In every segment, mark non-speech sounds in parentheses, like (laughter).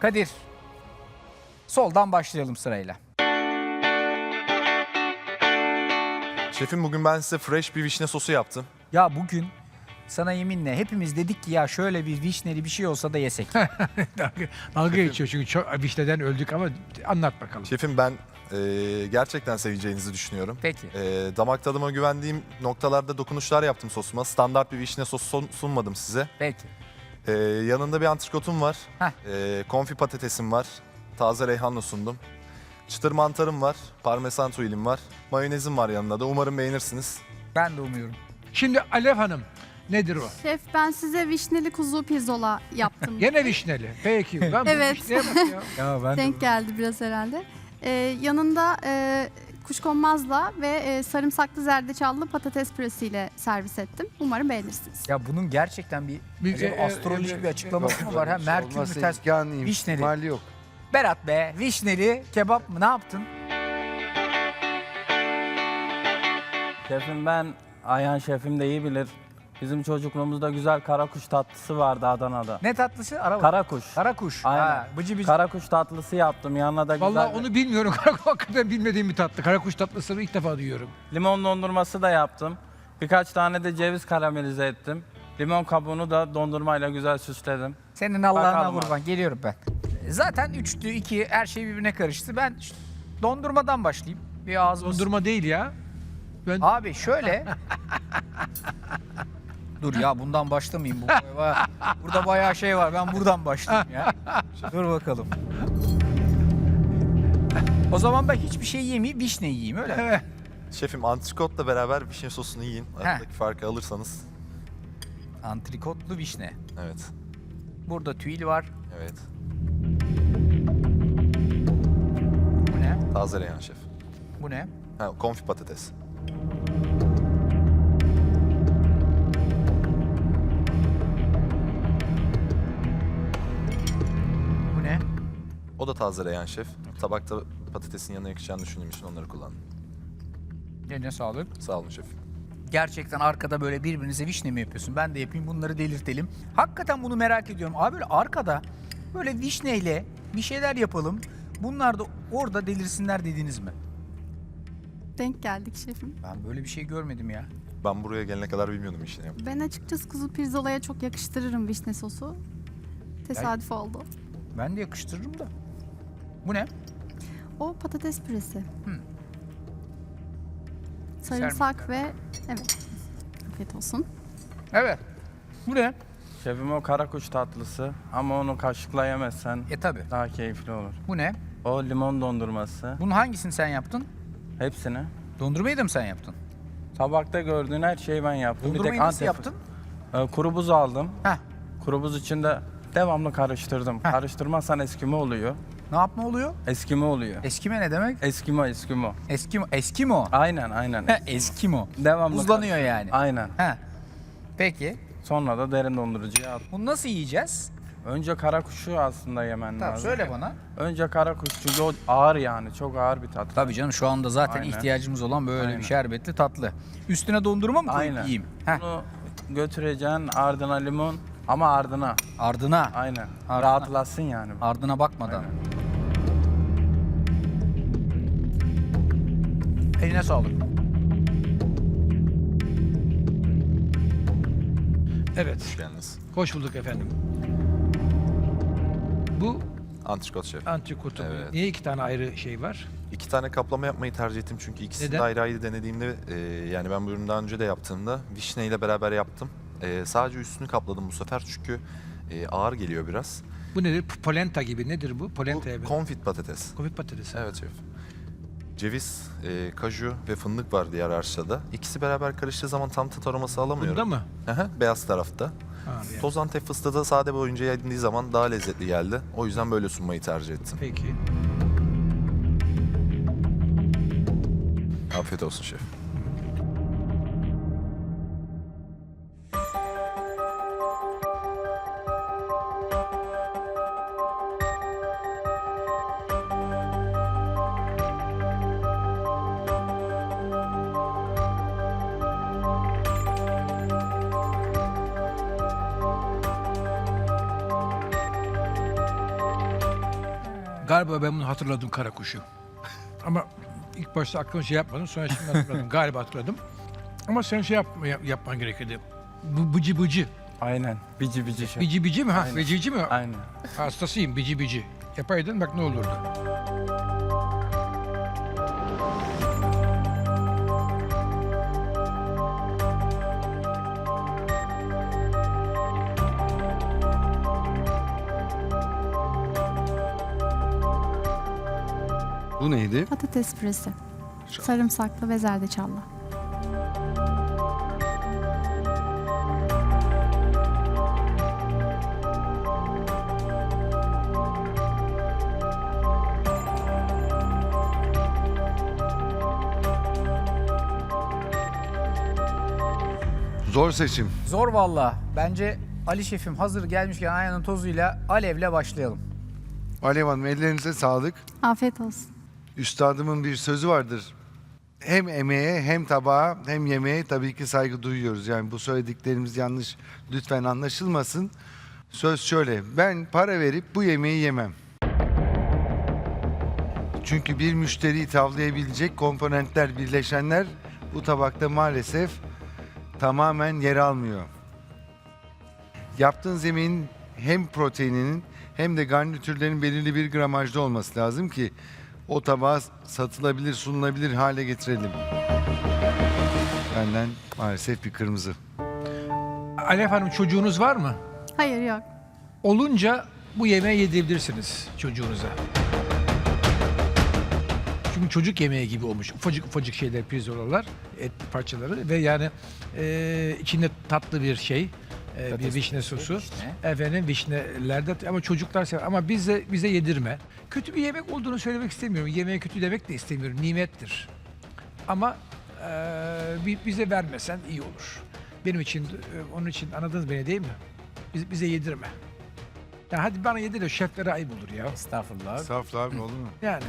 Kadir. Soldan başlayalım sırayla. Şefim bugün ben size fresh bir vişne sosu yaptım. Ya bugün sana yeminle hepimiz dedik ki ya şöyle bir vişneli bir şey olsa da yesek. (laughs) dalga, dalga geçiyor çünkü çok vişneden öldük ama anlat bakalım. Şefim ben e, gerçekten seveceğinizi düşünüyorum. Peki. E, damak tadıma güvendiğim noktalarda dokunuşlar yaptım sosuma. Standart bir vişne sosu sun- sunmadım size. Peki. E, yanında bir antrikotum var. Heh. E, konfi patatesim var. Taze reyhanla sundum. Çıtır mantarım var. Parmesan tuilim var. Mayonezim var yanında da. Umarım beğenirsiniz. Ben de umuyorum. Şimdi Alev Hanım nedir o? Şef ben size vişneli kuzu pirzola yaptım. (laughs) Gene vişneli. Peki. Bu Evet. vişneye bak ya. (laughs) Ya ben Denk geldi biraz herhalde. Ee, yanında e, kuşkonmazla ve e, sarımsaklı zerdeçallı patates püresiyle servis ettim. Umarım beğenirsiniz. Ya bunun gerçekten bir, Bir- acaba e, astrolojik e, bir açıklaması mı var? Ha, Merkür mü ters? Vişneli. ihtimali yok. Berat be, vişneli kebap mı? Ne yaptın? Şefim ben, Ayhan şefim de iyi bilir. Bizim çocukluğumuzda güzel karakuş tatlısı vardı Adana'da. Ne tatlısı? Araba. Karakuş. Karakuş. Aynen. Ha, bıcı bıcı. Karakuş tatlısı yaptım. Yanına da güzel Vallahi onu bilmiyorum. (laughs) Karakuş hakikaten bilmediğim bir tatlı. Karakuş tatlısını ilk defa duyuyorum. limon dondurması da yaptım. Birkaç tane de ceviz karamelize ettim. Limon kabuğunu da dondurmayla güzel süsledim. Senin Allah'ına Bakalım kurban. Geliyorum ben. Zaten üçtü, iki, her şey birbirine karıştı. Ben ş- dondurmadan başlayayım. Bir ağzımız... Dondurma değil ya. Ben Abi şöyle. (laughs) Dur ya bundan başlamayayım. Bu, baya- burada bayağı şey var. Ben buradan başlayayım ya. Dur bakalım. O zaman ben hiçbir şey yemeyeyim, vişne yiyeyim öyle mi? Şefim antrikotla beraber vişne sosunu yiyin. Aradaki farkı alırsanız. Antrikotlu vişne. Evet. Burada tüyl var. Evet. Bu ne? Taze reyhan şef. Bu ne? Ha, konfi patates. O da taze reyhan şef. Tabakta patatesin yanına yakışacağını düşündüğüm için onları kullandım. Eline sağlık. Sağ olun şefim. Gerçekten arkada böyle birbirinize vişne mi yapıyorsun? Ben de yapayım bunları delirtelim. Hakikaten bunu merak ediyorum. Abi böyle arkada böyle vişneyle bir şeyler yapalım. Bunlar da orada delirsinler dediniz mi? Denk geldik şefim. Ben böyle bir şey görmedim ya. Ben buraya gelene kadar bilmiyordum işini. Ben açıkçası kuzu pirzolaya çok yakıştırırım vişne sosu. Tesadüf oldu. Ben de yakıştırırım da. Bu ne? O patates püresi. Hı. Sarımsak ve evet. Afiyet olsun. Evet. Bu ne? Şefim o karakuş tatlısı ama onu kaşıkla yemezsen E tabi. daha keyifli olur. Bu ne? O limon dondurması. Bunun hangisini sen yaptın? Hepsini. Dondurmayı da mı sen yaptın? Tabakta gördüğün her şeyi ben yaptım. Dondurmayı nasıl Antep- yaptın? Ee, kuru buz aldım. Heh. Kuru buz içinde devamlı karıştırdım. Heh. Karıştırmazsan eskime oluyor. Ne yapma oluyor? Eskime oluyor. Eskime ne demek? Eskimo, eskimo. Eskimo. Eskimo. Aynen, aynen. He, Eskimo. Devamlı Buzlanıyor yani. Aynen. He. Peki. Sonra da derin dondurucuya at. Bunu nasıl yiyeceğiz? Önce kara kuşu aslında yemen Tamam lazım. söyle bana. Önce kara kuş çünkü o ağır yani. Çok ağır bir tat. Tabii canım şu anda zaten Aynen. ihtiyacımız olan böyle Aynen. bir şerbetli tatlı. Üstüne dondurma mı koyup Aynen. yiyeyim? Heh. Bunu götüreceksin ardına limon ama ardına. Ardına. Aynen. Ardına. Rahatlasın yani. Ardına bakmadan. Eline sağlık. evet. Hoş geldiniz. Hoş bulduk efendim. Bu Antrikot şef. antrikotu. Evet. Niye iki tane ayrı şey var? İki tane kaplama yapmayı tercih ettim çünkü ikisini Neden? de ayrı ayrı denediğimde e, yani ben bu ürünü daha önce de yaptığımda vişne ile beraber yaptım. E, sadece üstünü kapladım bu sefer çünkü e, ağır geliyor biraz. Bu nedir? Polenta gibi. Nedir bu? Bu Polenta'ya benziyor. konfit patates. Komik patates. Evet şef. Ceviz, e, kaju ve fındık var diğer arşada. İkisi beraber karıştığı zaman tam tat aroması alamıyorum. Bunda mı? Aha, beyaz tarafta. Ha, bir- Toz antep fıstığı da sade boyunca yendiği zaman daha lezzetli geldi. O yüzden böyle sunmayı tercih ettim. Peki. Afiyet olsun şef. Galiba ben bunu hatırladım kara kuşu. Ama ilk başta aklıma şey yapmadım. Sonra şimdi hatırladım. (laughs) Galiba hatırladım. Ama sen şey yap, yap- yapman gerekirdi. Bu bıcı bıcı. Aynen. Bici bici şey. Bici bici mi? Ha, Aynen. bici bici mi? Aynen. Hastasıyım bici bici. Yapaydın bak ne olurdu. Bu neydi? Patates püresi. Sarımsaklı ve zerdeçallı. Zor seçim. Zor valla. Bence Ali Şef'im hazır gelmişken ayağının tozuyla alevle başlayalım. Alev Hanım ellerinize sağlık. Afiyet olsun. Üstadımın bir sözü vardır. Hem emeğe hem tabağa hem yemeğe tabii ki saygı duyuyoruz. Yani bu söylediklerimiz yanlış lütfen anlaşılmasın. Söz şöyle. Ben para verip bu yemeği yemem. Çünkü bir müşteriyi tavlayabilecek komponentler, birleşenler bu tabakta maalesef tamamen yer almıyor. Yaptığınız yemeğin hem proteininin hem de garnitürlerin belirli bir gramajda olması lazım ki o tabağı satılabilir, sunulabilir hale getirelim. Benden maalesef bir kırmızı. Alef Hanım çocuğunuz var mı? Hayır yok. Olunca bu yemeği yedirebilirsiniz çocuğunuza. Çünkü çocuk yemeği gibi olmuş. Ufacık ufacık şeyler, pirzolalar, et parçaları ve yani e, içinde tatlı bir şey, e, bir vişne sosu. vişne. Efendim vişnelerde ama çocuklar sever. Ama bize bize yedirme. Kötü bir yemek olduğunu söylemek istemiyorum. Yemeğe kötü demek de istemiyorum. Nimettir. Ama e, bi- bize vermesen iyi olur. Benim için, e, onun için anladınız beni değil mi? Biz, bize yedirme. Ya hadi bana yedir de şeflere ayıp olur ya. Estağfurullah. Estağfurullah abi olur mu? Yani.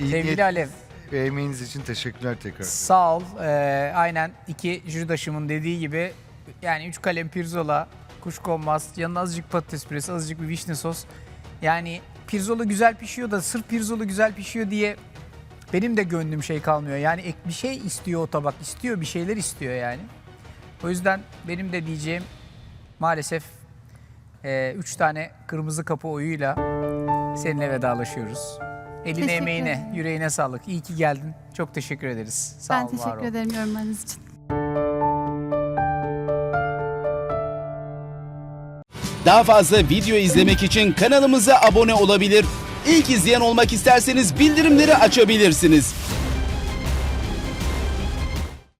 İyi Sevgili niyet Alev, ve emeğiniz için teşekkürler tekrar. sağ ol. Ee, aynen iki jüridaşımın dediği gibi yani üç kalem pirzola, kuşkonmaz, yanına azıcık patates püresi, azıcık bir vişne sos. Yani pirzola güzel pişiyor da sırf pirzola güzel pişiyor diye benim de gönlüm şey kalmıyor. Yani ek bir şey istiyor o tabak, istiyor bir şeyler istiyor yani. O yüzden benim de diyeceğim maalesef e, üç tane kırmızı kapı oyuyla seninle vedalaşıyoruz. Eline Teşekkür emeğine, ederim. yüreğine sağlık. İyi ki geldin. Çok teşekkür ederiz. Sağ ben ol, var teşekkür ol. ederim yorumlarınız için. Daha fazla video izlemek için kanalımıza abone olabilir. İlk izleyen olmak isterseniz bildirimleri açabilirsiniz.